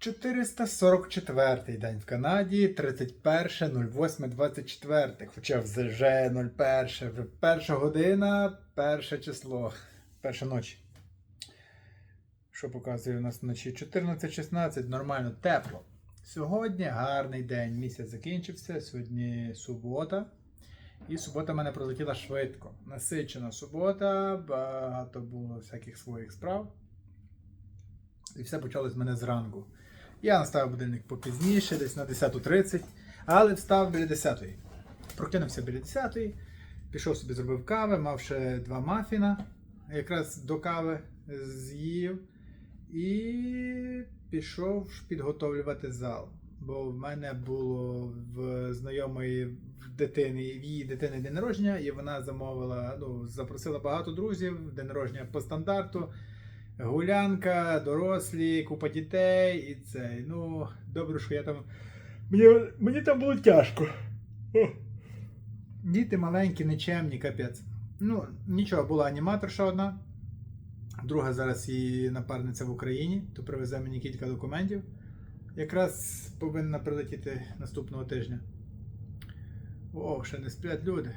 444 день в Канаді, 31.08.24. Хоча вже 01, вже перша година, перше число, перша ночі. Що показує у нас вночі? 14-16, нормально, тепло. Сьогодні гарний день. Місяць закінчився. Сьогодні субота. І субота мене пролетіла швидко. Насичена субота, багато було всяких своїх справ. І все почалось в мене зранку. Я наставив будильник попізніше, десь на 10.30, але встав біля 10-ї. Прокинувся біля 10-ї, пішов собі зробив кави, мав ще два мафіна, якраз до кави з'їв. І пішов підготовлювати зал. Бо в мене було в знайомої дитини, в її дитини день народження, і вона замовила, ну, запросила багато друзів, день народження по стандарту. Гулянка, дорослі, купа дітей і це. Ну, добре, що я там. Мені, мені там було тяжко. Діти маленькі, нечемні, капець. Ну, нічого, була аніматорша одна. Друга зараз її напарниця в Україні, то привезе мені кілька документів. Якраз повинна прилетіти наступного тижня. О, ще не сплять люди.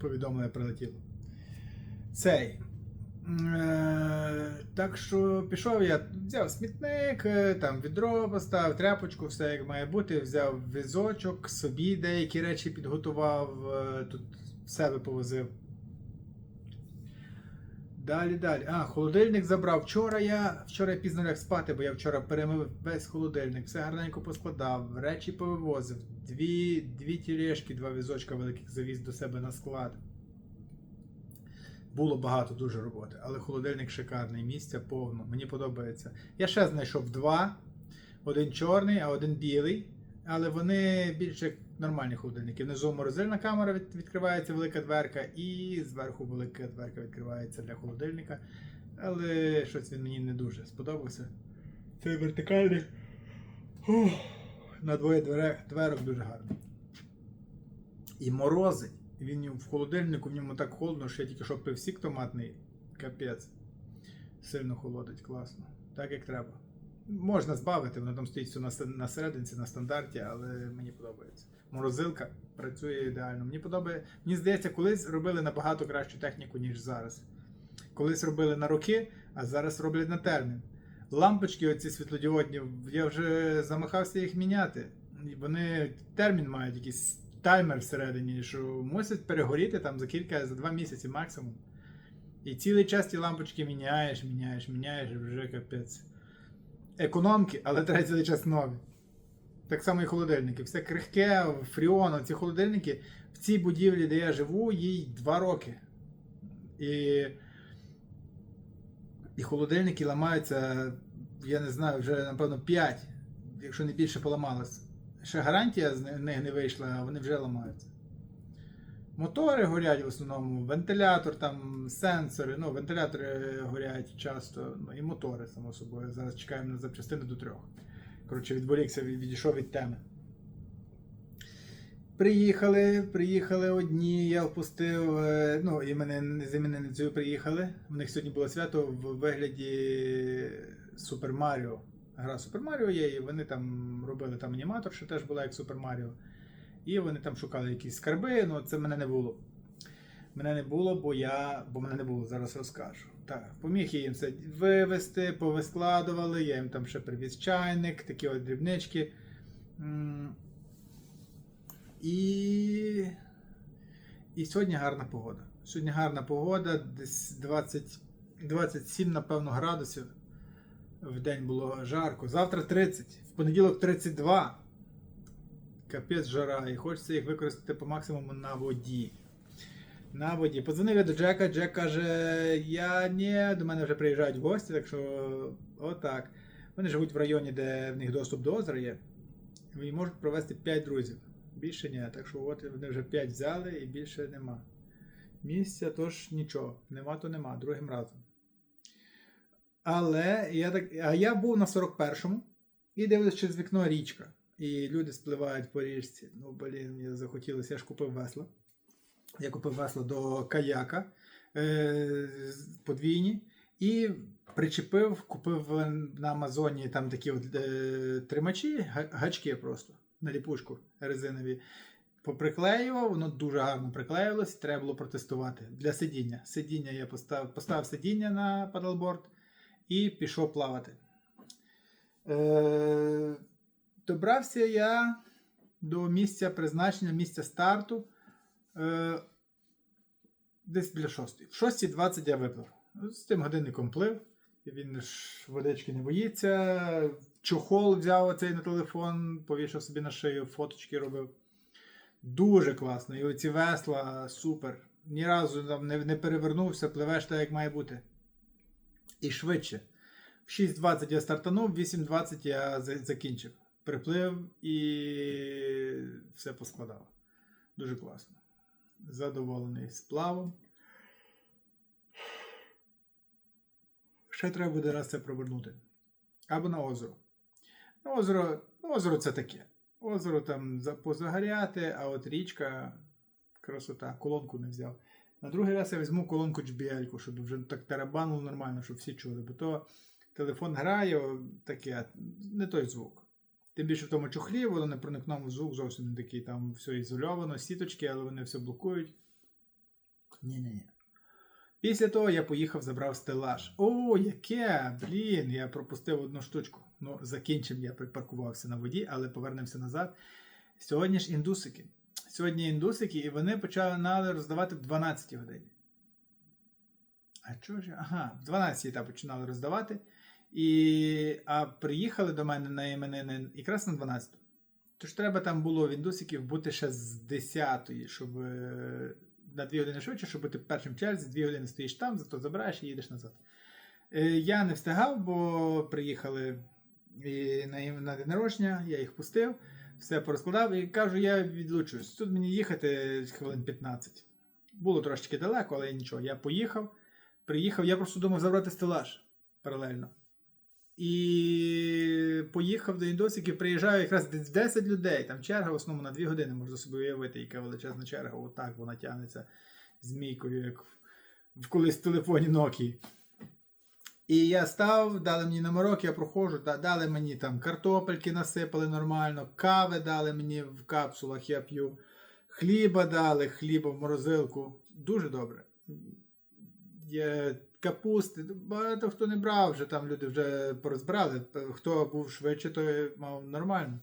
Повідомлення прилетіло. Цей. Е, Так що пішов я, взяв смітник, е, там відро поставив, тряпочку, все як має бути, взяв візочок, собі деякі речі підготував, е, тут себе повозив. Далі, далі. А, холодильник забрав. Вчора я вчора я пізно ляг спати, бо я вчора перемив весь холодильник, все гарненько поскладав, речі повивозив, дві, дві тілешки, два візочка великих завіз до себе на склад. Було багато дуже роботи, але холодильник шикарний, місця повно. Мені подобається. Я ще знайшов два: один чорний, а один білий. Але вони більше як нормальні холодильники. Внизу морозильна камера від- відкривається велика дверка, і зверху велика дверка відкривається для холодильника. Але щось він мені не дуже сподобався. Цей вертикальний. Ух, На двоє дверок дуже гарний. І морозить. Він в холодильнику, в ньому так холодно, що я тільки що пив сік томатний. Капець. Сильно холодить, класно. Так як треба. Можна збавити, воно там стоїть все на, на серединці, на стандарті, але мені подобається. Морозилка працює ідеально. Мені подобається. Мені здається, колись робили набагато кращу техніку, ніж зараз. Колись робили на роки, а зараз роблять на термін. Лампочки, оці світлодіодні, я вже замахався їх міняти. Вони термін мають якийсь таймер всередині, що мусять перегоріти там за кілька, за два місяці максимум. І цілий час ті лампочки міняєш, міняєш, міняєш, вже капець. Економки, але треба цілий час нові. Так само і холодильники. Все крихке, фріон, ці холодильники в цій будівлі, де я живу, їй два роки. І, і холодильники ламаються, я не знаю, вже напевно 5, якщо не більше поламалось. Ще гарантія з них не вийшла, а вони вже ламаються. Мотори горять в основному, вентилятор, там сенсори, ну, вентилятори горять часто, ну і мотори, само собою. Зараз чекаємо на запчастини до трьох. Коротше, відволікся, відійшов від теми. Приїхали, приїхали одні, я впустив, е, ну, і мене з іменинницею приїхали. У них сьогодні було свято в вигляді Супер Маріо. Гра Супер Маріо є, і вони там робили там аніматор, що теж була як Супер Маріо. І вони там шукали якісь скарби, ну це мене не було. Мене не було, бо я. Бо мене не було, зараз розкажу. Так, поміг я їм це вивезти, повискладували, я їм там ще привіз чайник, такі от дрібнички. І. І сьогодні гарна погода. Сьогодні гарна погода, десь 20, 27, напевно, градусів. В день було жарко. Завтра 30, в понеділок 32. Капець жара, і хочеться їх використати по максимуму на воді. На воді. Подзвонив я до Джека. Джек каже: Я ні, до мене вже приїжджають гості, так що отак. Вони живуть в районі, де в них доступ до озера є. І можуть провести 5 друзів. Більше ні. Так що от вони вже 5 взяли і більше нема. Місця тож нічого. Нема, то нема. Другим разом. Але я так. А я був на 41-му і дивлюсь через вікно річка. І люди спливають по річці. Ну, блін, мені захотілося, я ж купив весло. Я купив весло до каяка е, подвійні. І причепив, купив на Амазоні там такі от, е, тримачі, гачки просто на ліпучку резинові. Поприклеював, воно дуже гарно приклеїлось, треба було протестувати. Для сидіння. Сидіння я поставив, поставив сидіння на падалборд і пішов плавати. Е, добрався я до місця призначення, місця старту. Е, десь біля 6. В 6.20 я виплив. З тим годинником плив. Він ж водички не боїться. Чохол взяв оцей на телефон, повішав собі на шию, фоточки робив. Дуже класно. І оці весла супер. Ні разу там не, перевернувся, пливеш так, як має бути. І швидше. В 6.20 я стартанув, в 8.20 я закінчив. Приплив і все поскладав. Дуже класно. Задоволений сплавом. Ще треба буде раз це провернути. Або на озеро. На озеро, озеро це таке. Озеро там позагоряти, а от річка красота, колонку не взяв. На другий раз я візьму колонку JBL, щоб вже так тарабанило нормально, щоб всі чули. Бо то телефон грає, таке, не той звук. Тим більше в тому чохлі, воно не проникнув звук зовсім не такий, там все ізольовано, сіточки, але вони все блокують. Ні-ні-ні. Після того я поїхав, забрав стелаж. О, яке! Блін, я пропустив одну штучку. Ну, закінчив, я припаркувався на воді, але повернемося назад. Сьогодні ж індусики. Сьогодні індусики, і вони почали роздавати в 12 годині. А чого ж? Ага, в 12 етап починали роздавати. І... А приїхали до мене на іменини якраз на 12. Тож треба там було в індусиків бути ще з 10, щоб е, на 2 години швидше, щоб бути першим черзі, 2 години стоїш там, зато забираєш і їдеш назад. Е, Я не встигав, бо приїхали і на день народження, я їх пустив, все порозкладав і кажу, я відлучусь. Тут мені їхати хвилин 15. Було трошечки далеко, але нічого. Я поїхав, приїхав, я просто думав забрати стелаж паралельно. І поїхав до індосиків, приїжджаю якраз десь 10 людей. Там черга в основному на 2 години, можна собі уявити, яка величезна черга. Отак вона тягнеться змійкою, як в колись в телефоні Nokia. І я став, дали мені номерок, я проходжу, дали мені там картопельки насипали нормально, кави дали мені в капсулах, я п'ю, хліба дали, хліба в морозилку. Дуже добре. Є капусти, багато хто не брав, вже там люди вже порозбирали. Хто був швидше, той мав нормально.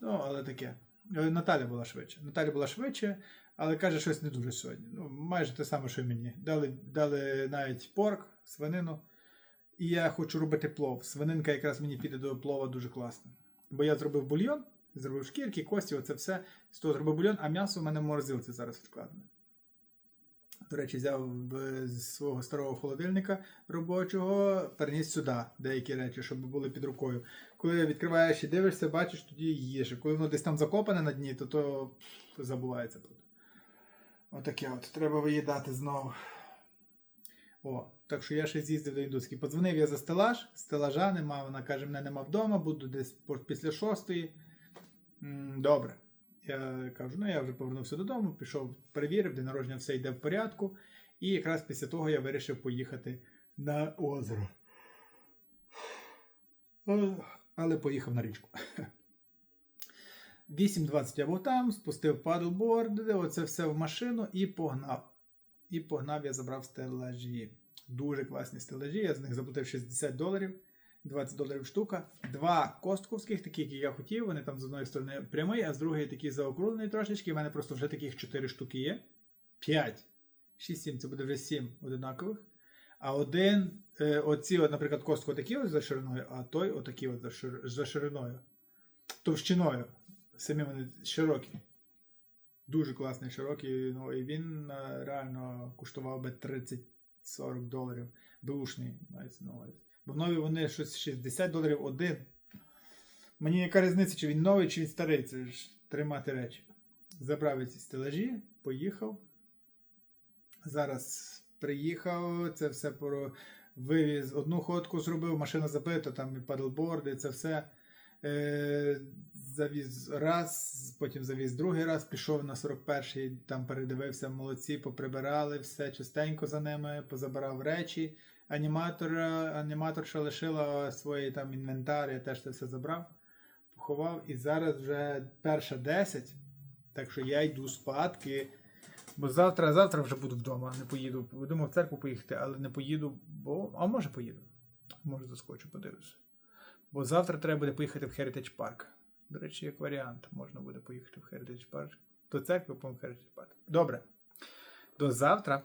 Ну, але таке. Е, Наталя була швидше. Наталя була швидше, але каже, щось не дуже сьогодні. Ну, майже те саме, що й мені. Дали, дали навіть порк, свинину. І я хочу робити плов. Свининка якраз мені піде до плова дуже класно. Бо я зробив бульйон, зробив шкірки, кості, оце все. З того зробив бульйон, а м'ясо в мене в морозилці зараз відкладене. До речі, взяв з свого старого холодильника робочого, переніс сюди деякі речі, щоб були під рукою. Коли відкриваєш і дивишся, бачиш, тоді їж. Коли воно десь там закопане на дні, то, то забувається. Отаке от. Треба виїдати знову. О, так що я ще з'їздив до індуської. Подзвонив я за стелаж, стелажа нема, вона каже, мене нема вдома, буду десь після шостої. Добре. Я кажу, ну я вже повернувся додому, пішов, перевірив, день народження все йде в порядку. І якраз після того я вирішив поїхати на озеро. Але поїхав на річку. 8.20 я був там, спустив падлборд, оце все в машину і погнав. І погнав, я забрав стелажі. Дуже класні стелажі. Я з них заплатив 60 доларів, 20 доларів штука. Два костковських, такі, які я хотів. Вони там з одної сторони прямий, а з другої такі заокруглені трошечки. У мене просто вже таких 4 штуки є. 5. 6-7, це буде вже 7 одинакових. А один, е, оці, от, наприклад, костко такі ось за шириною, а той отакі от за, шир, за шириною. Товщиною. Самі вони широкі. Дуже класний, широкий. Ну, і він е, реально коштував би 30-40 доларів. Бушний, мається на увазі. Бо нові вони щось 60 доларів один. Мені яка різниця, чи він новий, чи він старий. Це ж тримати речі. Забрав ці стелажі, поїхав. Зараз приїхав, це все про вивіз. Одну ходку зробив, машина забита, там і падлборди, це все. Е, завіз раз, потім завіз другий раз, пішов на 41-й, там передивився, молодці, поприбирали, все чистенько за ними, позабирав речі, Аніматор, аніматорша лишила свої там інвентар, я теж це все забрав, поховав. І зараз вже перша 10. Так що я йду спадки. Бо завтра, завтра вже буду вдома, не поїду. Думав в церкву поїхати, але не поїду, бо. А може поїду. Може заскочу, подивлюся. Бо завтра треба буде поїхати в Heritage Park. До речі, як варіант, можна буде поїхати в Heritage Park. До церкви по Heritage Park. Добре. До завтра.